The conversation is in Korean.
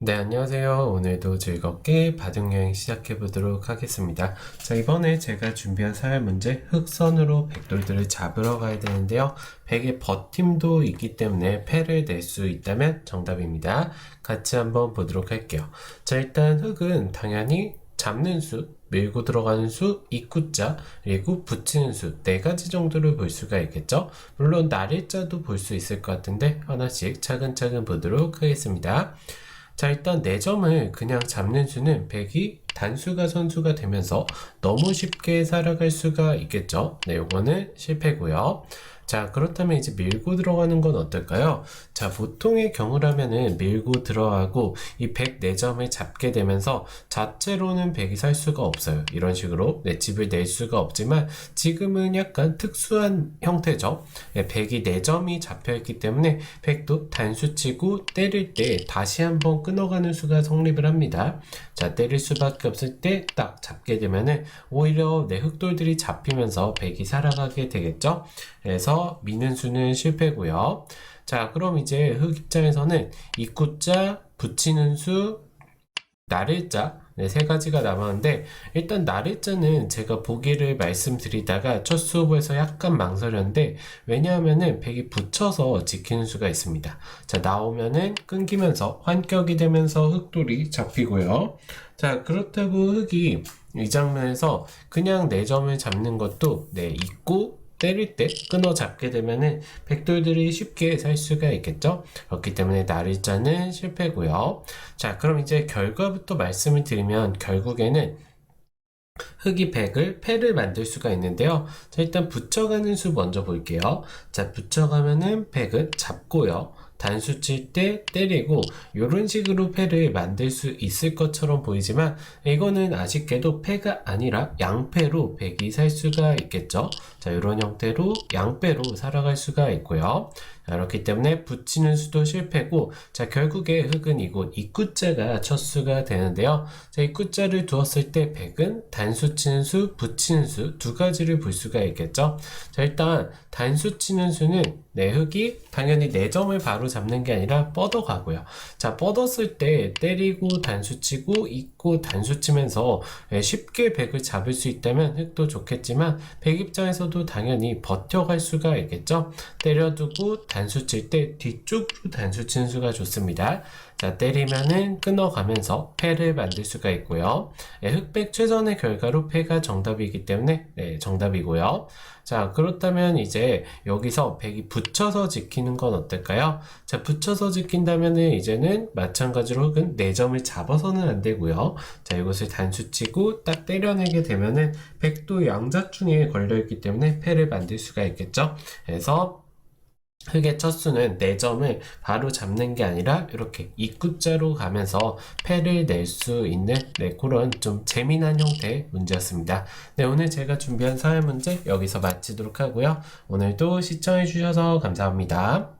네, 안녕하세요. 오늘도 즐겁게 바둑 여행 시작해 보도록 하겠습니다. 자, 이번에 제가 준비한 사회 문제 흑선으로 백돌들을 잡으러 가야 되는데요. 백의 버팀도 있기 때문에 패를 낼 수 있다면 정답입니다. 같이 한번 보도록 할게요. 자, 일단 흑은 당연히 잡는 수, 밀고 들어가는 수, 입구자, 그리고 붙이는 수, 네 가지 정도를 볼 수가 있겠죠? 물론 날일자도 볼 수 있을 것 같은데 하나씩 차근차근 보도록 하겠습니다. 자, 일단 4점을 그냥 잡는 수는 100이 단수가 선수가 되면서 너무 쉽게 살아갈 수가 있겠죠. 네, 요거는 실패고요. 자, 그렇다면 이제 밀고 들어가는 건 어떨까요? 자, 보통의 경우라면은 밀고 들어가고 이 104점을 잡게 되면서 자체로는 100이 살 수가 없어요. 이런 식으로 네, 집을 낼 수가 없지만 지금은 약간 특수한 형태죠. 네, 100이 4점이 잡혀 있기 때문에 100도 단수치고 때릴 때 다시 한번 끊어가는 수가 성립을 합니다. 자, 때릴 수밖에 없을 때 딱 잡게 되면은 오히려 내 흑돌들이 잡히면서 100이 살아가게 되겠죠. 그래서 미는 수는 실패고요. 자, 그럼 이제 흑 입장에서는 입구자, 붙이는 수, 나를 자 네, 세 가지가 남았는데 일단 나를자는 제가 보기를 말씀드리다가 첫 수업에서 약간 망설였는데 왜냐하면은 백이 붙여서 지키는 수가 있습니다. 자 나오면은 끊기면서 환격이 되면서 흑돌이 잡히고요. 자 그렇다고 흑이 이 장면에서 그냥 네 점을 잡는 것도 네 있고 때릴 때 끊어 잡게 되면은 백돌들이 쉽게 살 수가 있겠죠. 그렇기 때문에 날일자는 실패고요. 자, 그럼 이제 결과부터 말씀을 드리면 결국에는 흑이 100을 패를 만들 수가 있는데요. 자, 일단 붙여가는 수 먼저 볼게요. 자, 붙여가면은 100은 잡고요. 단수 칠 때 때리고 이런 식으로 패를 만들 수 있을 것처럼 보이지만 이거는 아쉽게도 패가 아니라 양패로 100이 살 수가 있겠죠. 자, 이런 형태로 양패로 살아갈 수가 있고요. 자, 그렇기 때문에 붙이는 수도 실패고 자, 결국에 흑은 이곳 입구자가 첫 수가 되는데요. 자, 입구자를 두었을 때 100은 단수 치는 수, 붙이는 수 두 가지를 볼 수가 있겠죠. 자, 일단 단수 치는 수는 내 흑이 당연히 4점을 바로 잡는 게 아니라 뻗어 가고요. 자, 뻗었을 때 때리고 단수 치고 있고 단수 치면서 예, 쉽게 100을 잡을 수 있다면 흑도 좋겠지만 100 입장에서도 당연히 버텨갈 수가 있겠죠. 때려두고 단수 칠 때 뒤쪽으로 단수 치는 수가 좋습니다. 자, 때리면은 끊어가면서 패를 만들 수가 있고요. 예, 흑백 최선의 결과로 패가 정답이기 때문에 네, 정답이고요. 자, 그렇다면 이제 여기서 백이 붙여서 지키는 건 어떨까요? 자, 붙여서 지킨다면은 이제는 마찬가지로 흑은 4점을 잡아서는 안 되고요. 자, 이것을 단수치고 딱 때려내게 되면은 백도 양자충에 걸려있기 때문에 패를 만들 수가 있겠죠. 그래서 흑의 첫 수는 4점을 바로 잡는 게 아니라 이렇게 입구자로 가면서 패를 낼 수 있는 네, 그런 좀 재미난 형태의 문제였습니다. 네, 오늘 제가 준비한 사회 문제 여기서 마치도록 하고요. 오늘도 시청해 주셔서 감사합니다.